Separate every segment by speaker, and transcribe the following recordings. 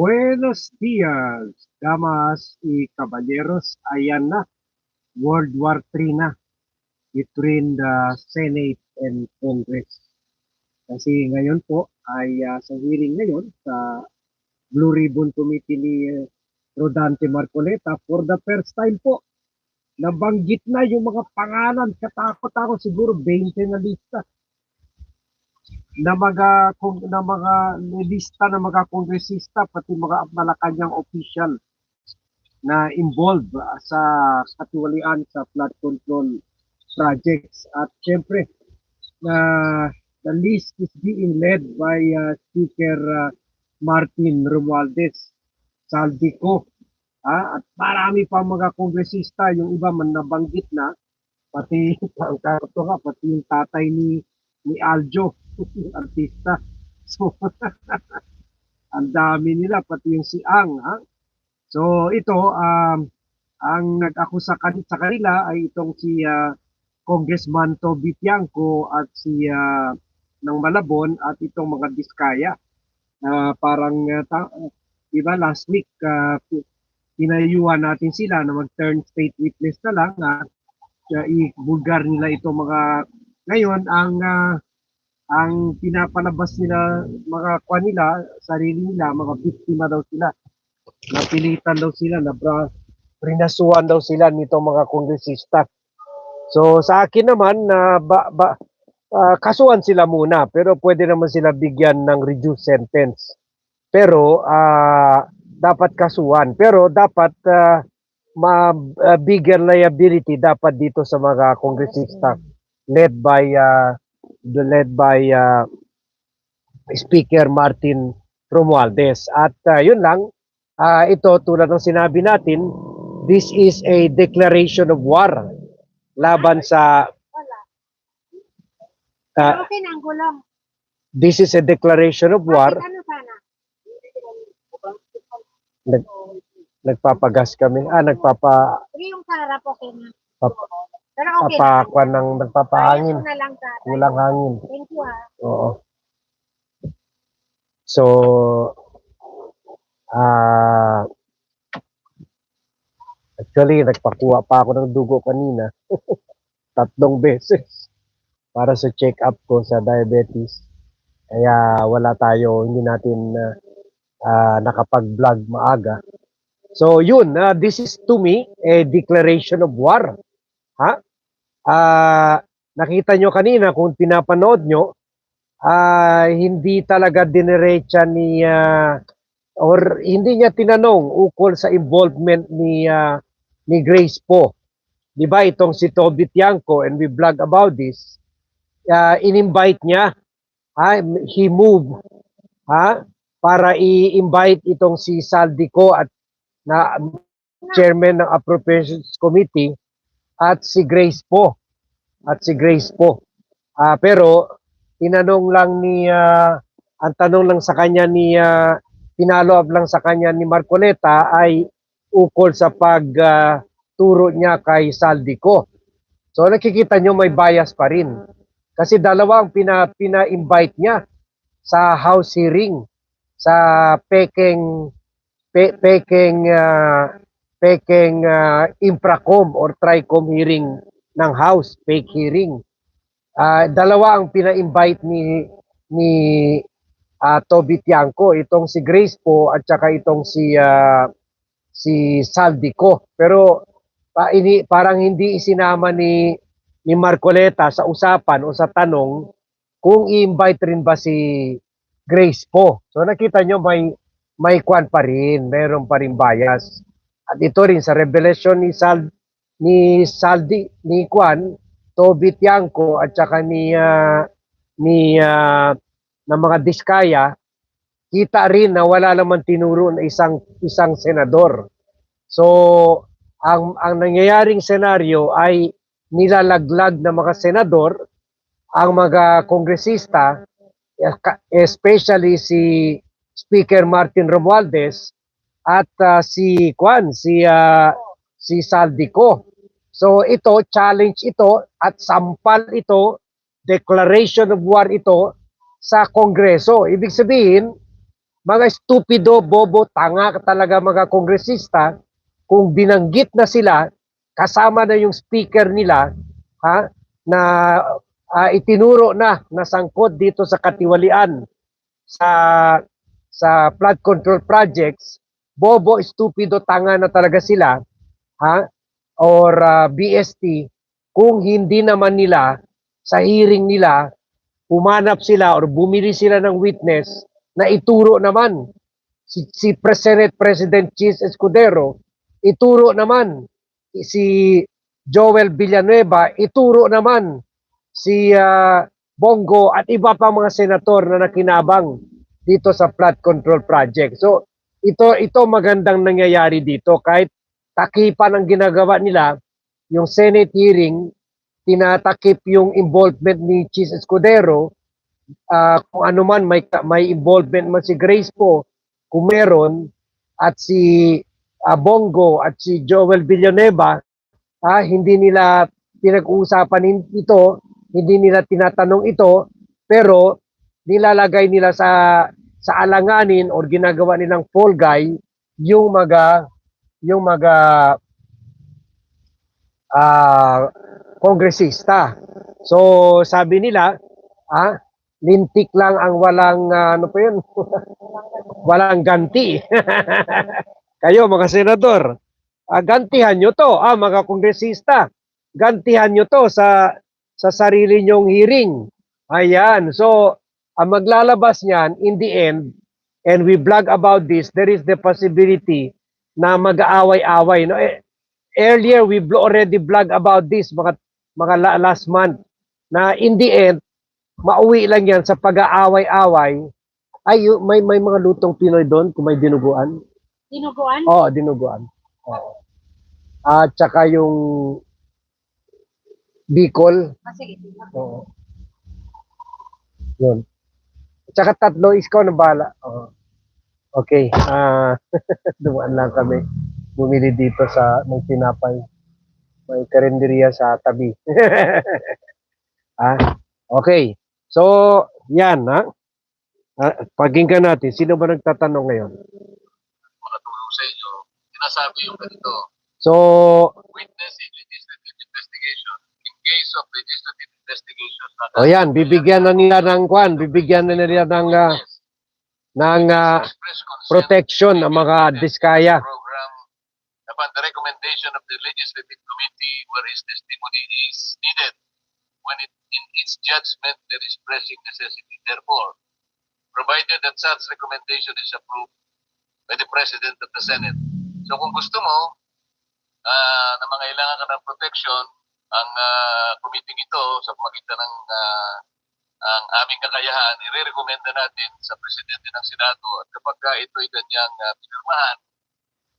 Speaker 1: Buenos días, damas y caballeros. Ayan na, World War III na between the Senate and Congress. Kasi ngayon po ay ah, sa hearing ngayon sa Blue Ribbon Committee ni eh, Rodante Marcoleta for the first time po nabanggit na yung mga pangalan katakot ako siguro 20 na lista na mga kung na mga lista ng mga kongresista pati mga Malacanang official na involved sa katiwalian sa flood control projects. At syempre na the list is being led by uh, Speaker uh, Martin Romualdez. Saldico ah, at marami pa mga kongresista yung iba man nabanggit na pati kato nga pati yung tatay ni ni Aljo yung artista. So ang dami nila pati yung si Ang ha? So ito um, ang nag-akusa kan- sa kanila ay itong si ah, Congressman Toby Tiangco at si ah, ng Malabon at itong mga Diskaya na parang ah, ta- di ba last week ah, pinayuhan natin sila na mag-turn state witness na lang at uh, i-bulgar nila ito mga ngayon ang ah, ang pinapalabas nila mga kwa nila sarili nila mga biktima daw sila. Napilitan daw sila na bra, prinasuhan daw sila nito mga kongresista. So sa akin naman na ba, ba, ah, kasuhan sila muna pero pwede naman sila bigyan ng reduced sentence. Pero ah, dapat kasuhan. Pero dapat ah, ma ah, bigger liability dapat dito sa mga kongresista led by the led by ah, Speaker Martin Romualdez at ah, yun lang ah, ito tulad ng sinabi natin this is a declaration of war laban sa
Speaker 2: gulong.
Speaker 1: this is a declaration of war
Speaker 2: ano?
Speaker 1: Nag, nagpapagas kami ah nagpapa
Speaker 2: yung sarap okay na. Pero okay na.
Speaker 1: papakuan ng nagpapahangin
Speaker 2: na lang sa
Speaker 1: kulang hangin
Speaker 2: Thank you ha.
Speaker 1: Oo. So, ah, actually, nagpakuha pa ako ng dugo kanina. Tatlong beses para sa check-up ko sa diabetes. Kaya wala tayo, hindi natin ah, nakapag-vlog maaga. So, yun, ah, this is to me a declaration of war. Ha? Ah, nakita nyo kanina kung pinapanood nyo, ah hindi talaga diniretsa ni ah, or hindi niya tinanong ukol sa involvement ni ah, ni Grace po. 'Di ba itong si Toby Tiangco and we vlog about this. ah, in-invite niya. Ha, he moved ha para i-invite itong si Saldico at na chairman ng appropriations committee at si Grace po at si Grace po. Ah pero tinanong lang ni ah, ang tanong lang sa kanya ni uh, pinalo up lang sa kanya ni Marcoleta ay ukol sa pag ah, turo niya kay Saldico. So nakikita nyo may bias pa rin. Kasi dalawa ang pina, pina-invite niya sa house hearing sa Peking pe, Peking ah, Peking ah, Infracom or Tricom hearing ng house, fake hearing. Ah, dalawa ang pina-invite ni ni ah, Toby Tiangco, itong si Grace po at saka itong si ah, si Saldico. Pero pa, ini, parang hindi isinama ni ni Marcoleta sa usapan o sa tanong kung i-invite rin ba si Grace po. So nakita nyo may may kwan pa rin, meron pa rin bias. At ito rin sa revelation ni Sal ni Saldi ni Kwan Toby Tiangco at saka ni ah, ni ah, ng mga Diskaya kita rin na wala naman tinuro na isang isang senador. So ang ang nangyayaring senaryo ay nilalaglag ng mga senador ang mga kongresista especially si Speaker Martin Romualdez at ah, si Kwan si ah, si Saldico. So ito challenge ito at sampal ito declaration of war ito sa Kongreso. Ibig sabihin mga stupido, bobo, tanga talaga mga kongresista kung binanggit na sila kasama na yung speaker nila ha na ah, itinuro na na sangkot dito sa katiwalian sa sa flood control projects bobo stupido tanga na talaga sila ha? Or ah, BST kung hindi naman nila sa hearing nila humanap sila or bumili sila ng witness na ituro naman. Si, si Senate President Chis Escudero ituro naman. Si Joel Villanueva ituro naman. Si ah, Bongo at iba pa mga senator na nakinabang dito sa flood control project. So ito ito magandang nangyayari dito. Kahit takipan ang ginagawa nila yung Senate hearing tinatakip yung involvement ni Chis Escudero. Ah, kung ano man may may involvement man si Grace po kung meron at si ah, Bongo at si Joel Villanueva ah, hindi nila pinag-uusapan ito, hindi nila tinatanong ito, pero nilalagay nila sa sa alanganin or ginagawa nilang fall guy yung mga yung mga ah kongresista. So sabi nila, ah, lintik lang ang walang ah, ano pa yun? walang ganti. Kayo mga senador, ah, gantihan nyo to, ah, mga kongresista. Gantihan nyo to sa sa sarili nyong hearing. Ayan. So, ang maglalabas niyan, in the end, and we blog about this, there is the possibility na mag-aaway-away. No? Eh, earlier, we already blog about this mga, mga la- last month, na in the end, mauwi lang yan sa pag-aaway-away. Ay, may, may mga lutong Pinoy doon kung may dinuguan.
Speaker 2: Dinuguan?
Speaker 1: Oo, dinuguan. Oo. At saka yung Bicol.
Speaker 2: Ah, sige.
Speaker 1: Oo. Yun. At saka tatlo, ikaw na bala. Oo. Okay. Ah, dumaan lang kami. Bumili dito sa ng tinapay. May karinderya sa tabi. ah, okay. So, yan ha. Ah, pakinggan natin. Sino ba nagtatanong ngayon?
Speaker 3: makatulong sa inyo, sinasabi yung ganito,
Speaker 1: So,
Speaker 3: witness in legislative investigation. In case of legislative investigation,
Speaker 1: o yan, bibigyan na nila ng kwan, bibigyan na nila ng, ah, ng
Speaker 3: consent
Speaker 1: protection ang mga diskaya.
Speaker 3: program. Upon the recommendation of the legislative committee where his testimony is needed. When it, in its judgment there is pressing necessity. Therefore provided that such recommendation is approved by the President of the Senate. So kung gusto mo ah na mangailangan ka ng protection ang uh, committee ito sa pamagitan ng ah, ang aming kakayahan, irerekomenda natin sa Presidente ng Senado at kapag ka ito'y kanyang uh, pinirmahan,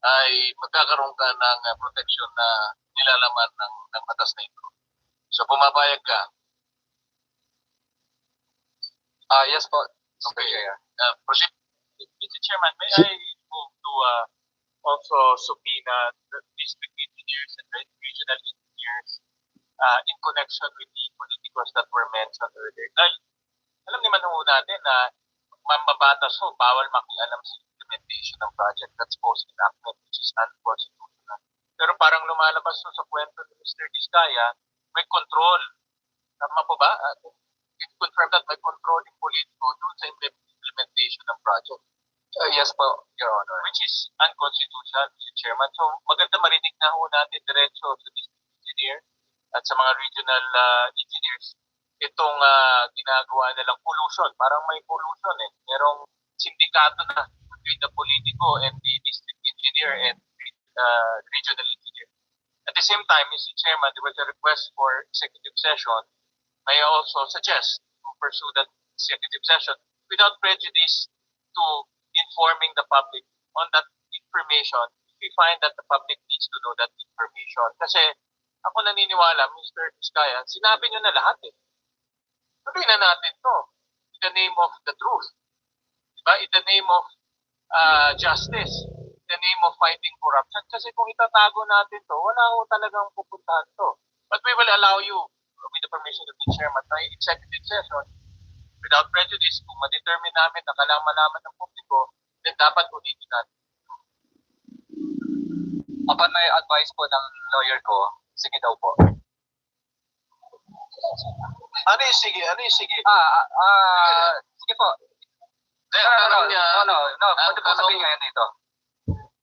Speaker 3: ay magkakaroon ka ng ah, protection na nilalaman ng, ng batas na ito. So pumapayag ka. Ah, yes po. Okay. Uh, proceed.
Speaker 4: Mr. Chairman, may I move to uh, also subpoena the district engineers and re- regional engineers uh, in connection with the politicals that were mentioned earlier. Dahil alam naman ho natin na mambabatas ho, bawal makialam sa implementation ng project that's post enactment which is unconstitutional. Pero parang lumalabas ho sa kwento ni Mr. Diskaya, may control. Tama po ba? Uh, can you confirm that may control yung politiko doon sa imple- implementation ng project?
Speaker 3: Uh, yes po, Your Honor.
Speaker 4: which is unconstitutional, Mr. Chairman. So, maganda marinig na ho natin diretso sa district engineer at sa mga regional uh, engineers itong uh, ginagawa nilang pollution. Parang may pollution eh. Merong sindikato na between the politico and the district engineer and uh, regional engineer. At the same time, Mr. Chairman, there was a request for executive session. May I also suggest to pursue that executive session without prejudice to informing the public on that information if we find that the public needs to know that information. Kasi ako naniniwala, Mr. Vizcaya, sinabi nyo na lahat eh. Tuloy na natin to. In the name of the truth. Diba? In the name of uh, justice. In the name of fighting corruption. Kasi kung itatago natin to, wala ho talagang pupuntahan to. But we will allow you, with the permission of the chairman, na executive session without prejudice, kung ma-determine namin na kailangan malaman ng publiko, then dapat ulitin natin.
Speaker 5: Upon may advice po ng lawyer ko, sige daw po.
Speaker 3: Ano yung sige? Ano yung sige?
Speaker 5: Ah, ah, ah, sige po.
Speaker 3: Eh,
Speaker 5: No, no, no,
Speaker 3: niya,
Speaker 5: no, no, no, pwede po sabihin ngayon dito.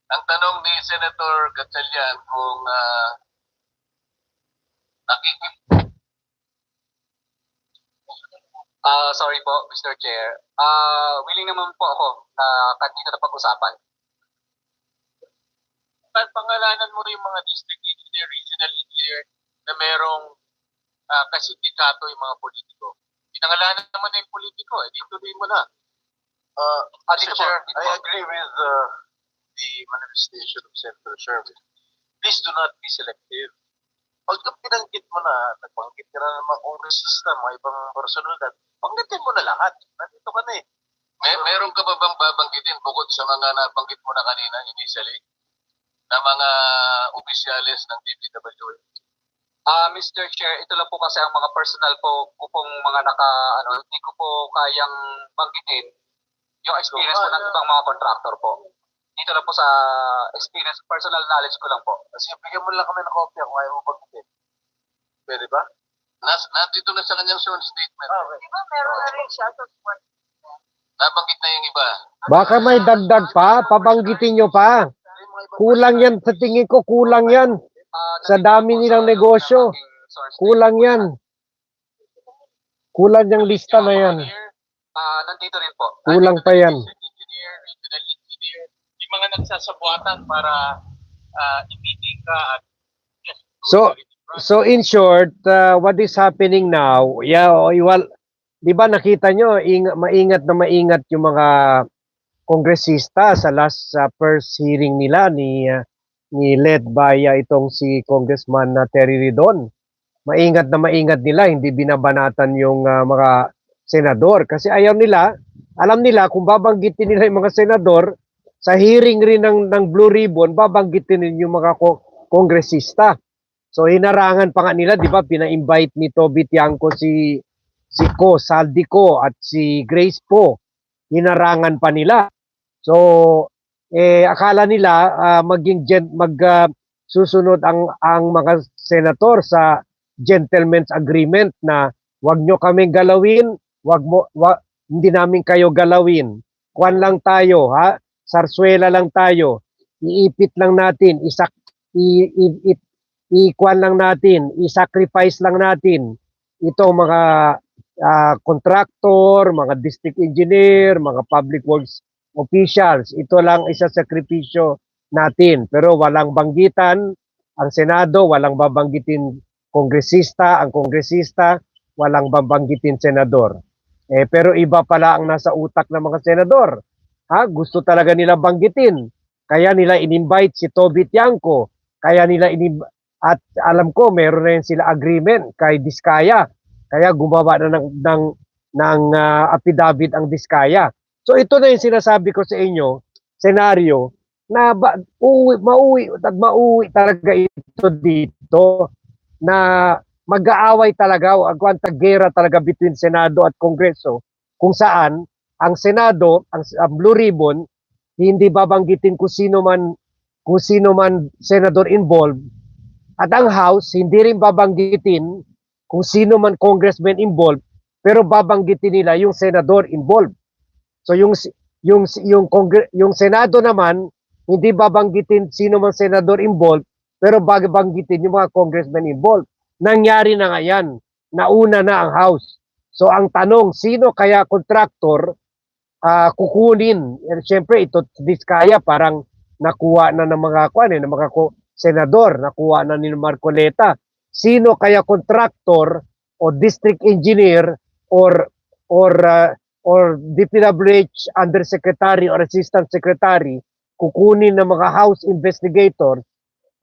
Speaker 3: ang tanong ni Senator Gatchalian kung uh, nakikip
Speaker 5: Ah, sorry po, Mr. Chair. Ah, willing naman po ako na kanina na pag-usapan.
Speaker 4: Pa- pangalanan mo rin yung mga district regional engineer na merong uh, kasindikato yung mga politiko. Pinangalanan naman na yung politiko, eh, dito din mo na.
Speaker 3: Uh,
Speaker 5: Ah,
Speaker 3: Mr. Chair, I agree with uh, the manifestation of Senator Sherman. Please do not be selective. Pag pinanggit mo na, nagbanggit ka na ng mga kongresista, mga ibang personalidad, banggitin mo na lahat. Nandito ka na eh. May, meron ka ba bang babanggitin bukod sa mga nabanggit mo na kanina initially na mga opisyalis ng DPWH?
Speaker 5: Ah, Mr. Chair, ito lang po kasi ang mga personal po ko pong mga naka ano, hindi ko po kayang banggitin yung experience po ng ibang mga contractor po. Dito lang po sa experience, personal knowledge ko lang po.
Speaker 3: Kasi bigyan mo lang kami ng kopya kung ayaw mo banggitin. Pwede ba? Nas, nandito na sa kanyang sworn statement.
Speaker 2: Di ba meron na rin siya sa sport?
Speaker 3: Nabanggit na yung iba.
Speaker 1: Baka may dagdag pa, pabanggitin nyo pa. Kulang yan, sa tingin ko kulang yan. Sa dami nilang negosyo. Kulang yan. Kulang yung lista na yan.
Speaker 5: Ah, nandito rin po.
Speaker 1: Kulang pa yan.
Speaker 4: Yung mga nagsasabuatan para uh, ka at
Speaker 1: So, So in short, uh, what is happening now, yeah, oh, well, di ba nakita nyo, ing, maingat na maingat yung mga kongresista sa last uh, first hearing nila ni uh, ni led by uh, itong si Congressman uh, Terry Ridon. Maingat na maingat nila, hindi binabanatan yung uh, mga senador kasi ayaw nila, alam nila kung babanggitin nila yung mga senador sa hearing rin ng, ng Blue Ribbon, babanggitin rin yung mga ko- kongresista. So hinarangan pa nga nila, 'di ba? Pina-invite ni Toby Tiangco si si Ko Saldico at si Grace Po. Hinarangan pa nila. So eh akala nila ah, maging gen, mag ah, susunod ang ang mga senator sa gentleman's agreement na wag nyo kaming galawin, wag mo wa, hindi namin kayo galawin. Kuan lang tayo, ha? Sarsuela lang tayo. Iipit lang natin, isak i, i, i- i-kwan lang natin, i-sacrifice lang natin ito mga ah, contractor, mga district engineer, mga public works officials. Ito lang isa sakripisyo natin. Pero walang banggitan ang Senado, walang babanggitin kongresista, ang kongresista, walang babanggitin senador. Eh, pero iba pala ang nasa utak ng mga senador. Ha? Gusto talaga nila banggitin. Kaya nila in-invite si Toby Tiangco. Kaya nila in at alam ko meron na yun sila agreement kay Diskaya. Kaya gumawa na ng ng ng ah, affidavit ang Diskaya. So ito na yung sinasabi ko sa inyo, senaryo na ba, uwi, mauwi, at mauwi talaga ito dito na mag-aaway talaga o agwantagera talaga between Senado at Kongreso kung saan ang Senado, ang, ang Blue Ribbon, hindi babanggitin kung sino man kung sino man senador involved at ang House hindi rin babanggitin kung sino man congressman involved pero babanggitin nila yung senador involved. So yung yung yung Congre- yung Senado naman hindi babanggitin sino man senador involved pero babanggitin yung mga congressman involved. Nangyari na nga yan. Nauna na ang House. So ang tanong, sino kaya contractor ah, kukunin? Eh, Siyempre ito diskaya parang nakuha na ng mga kuan eh, ng mga senador, nakuha na ni Marcoleta. Sino kaya contractor o district engineer or or uh, or DPWH undersecretary or assistant secretary kukunin ng mga house investigator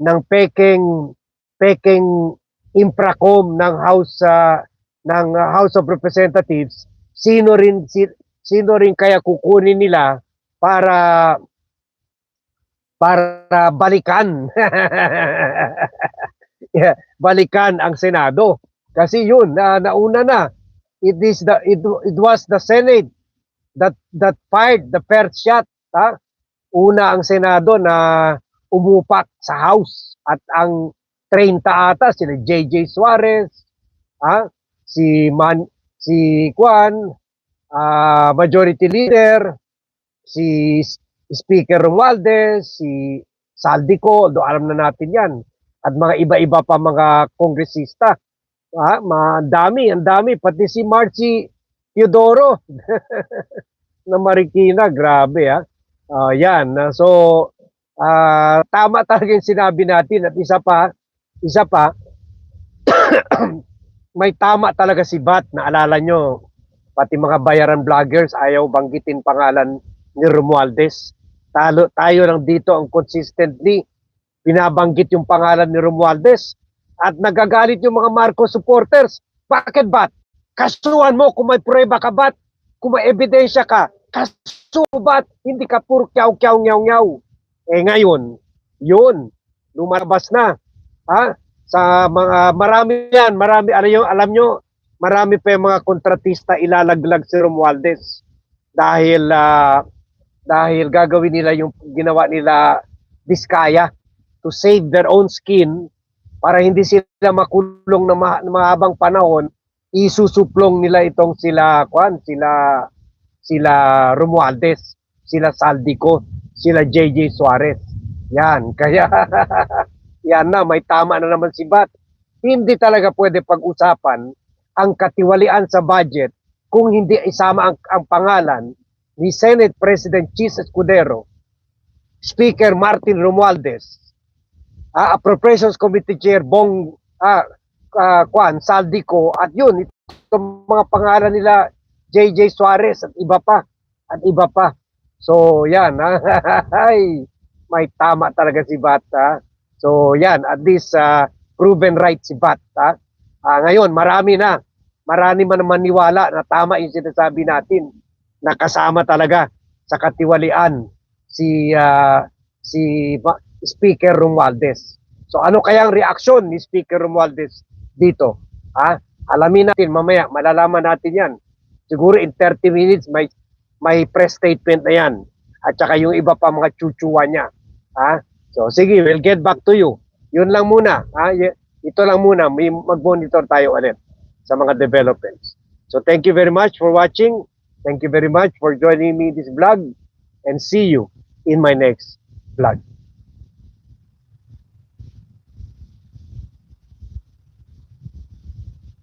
Speaker 1: ng peking peking infracom ng house uh, ng uh, House of Representatives. Sino rin si, sino rin kaya kukunin nila para para balikan? Yeah, balikan ang Senado. Kasi yun na nauna na it is the it, it was the Senate that that fired the first shot, ha? Una ang Senado na umupak sa House at ang 30 ata sila JJ Suarez, ha? Si Man si Juan, ah, Majority Leader, si Speaker Romualdez, si Saldico, do alam na natin 'yan. At mga iba-iba pa mga kongresista. Ah, madami, ang dami pati si Marcy Teodoro na Marikina, grabe ah. Ah, 'yan. Ah, So ah, tama talaga yung sinabi natin at isa pa, isa pa may tama talaga si Bat, naalala nyo, pati mga bayaran vloggers ayaw banggitin pangalan ni Romualdez. Talo, tayo lang dito ang consistently binabanggit yung pangalan ni Romualdez at nagagalit yung mga Marcos supporters. Bakit Bat? Kasuhan mo kung may prueba ka Bat, kung may ebidensya ka, kaso Bat, hindi ka puro kyaw-kyaw nyaw-nyaw. Eh ngayon, yun, lumalabas na. Ha? Sa mga marami yan, marami alam nyo, alam nyo, marami pa yung mga kontratista ilalaglag si Romualdez dahil ah, dahil gagawin nila yung ginawa nila Diskaya to save their own skin para hindi sila makulong na, ma- na mahabang panahon isusuplong nila itong sila kwan sila sila Romualdez sila Saldico sila JJ Suarez. Yan kaya yan na may tama na naman si Bat. Hindi talaga pwede pag-usapan ang katiwalian sa budget kung hindi isama ang, ang pangalan ni Senate President Chis Escudero, Speaker Martin Romualdez, ah, Appropriations Committee Chair Bong ah, ah, Kwan, Saldico, at yun, itong mga pangalan nila JJ Suarez at iba pa, at iba pa. So, yan, ay, may tama talaga si Bat. ah. So, yan, at least ah, proven right si Bat. ah. Ah, ngayon, marami na. Marami man naman niwala na tama yung sinasabi natin na kasama talaga sa katiwalian si ah, si Speaker Romualdez. So ano kaya ang reaksyon ni Speaker Romualdez dito? Ha? Alamin natin mamaya, malalaman natin 'yan. Siguro in 30 minutes may may press statement na 'yan. At saka yung iba pa mga chuchuwa niya. Ha? So sige, we'll get back to you. Yun lang muna. Ha? Ito lang muna, may mag-monitor tayo ulit sa mga developments. So thank you very much for watching. Thank you very much for joining me this vlog and see you in my next vlog.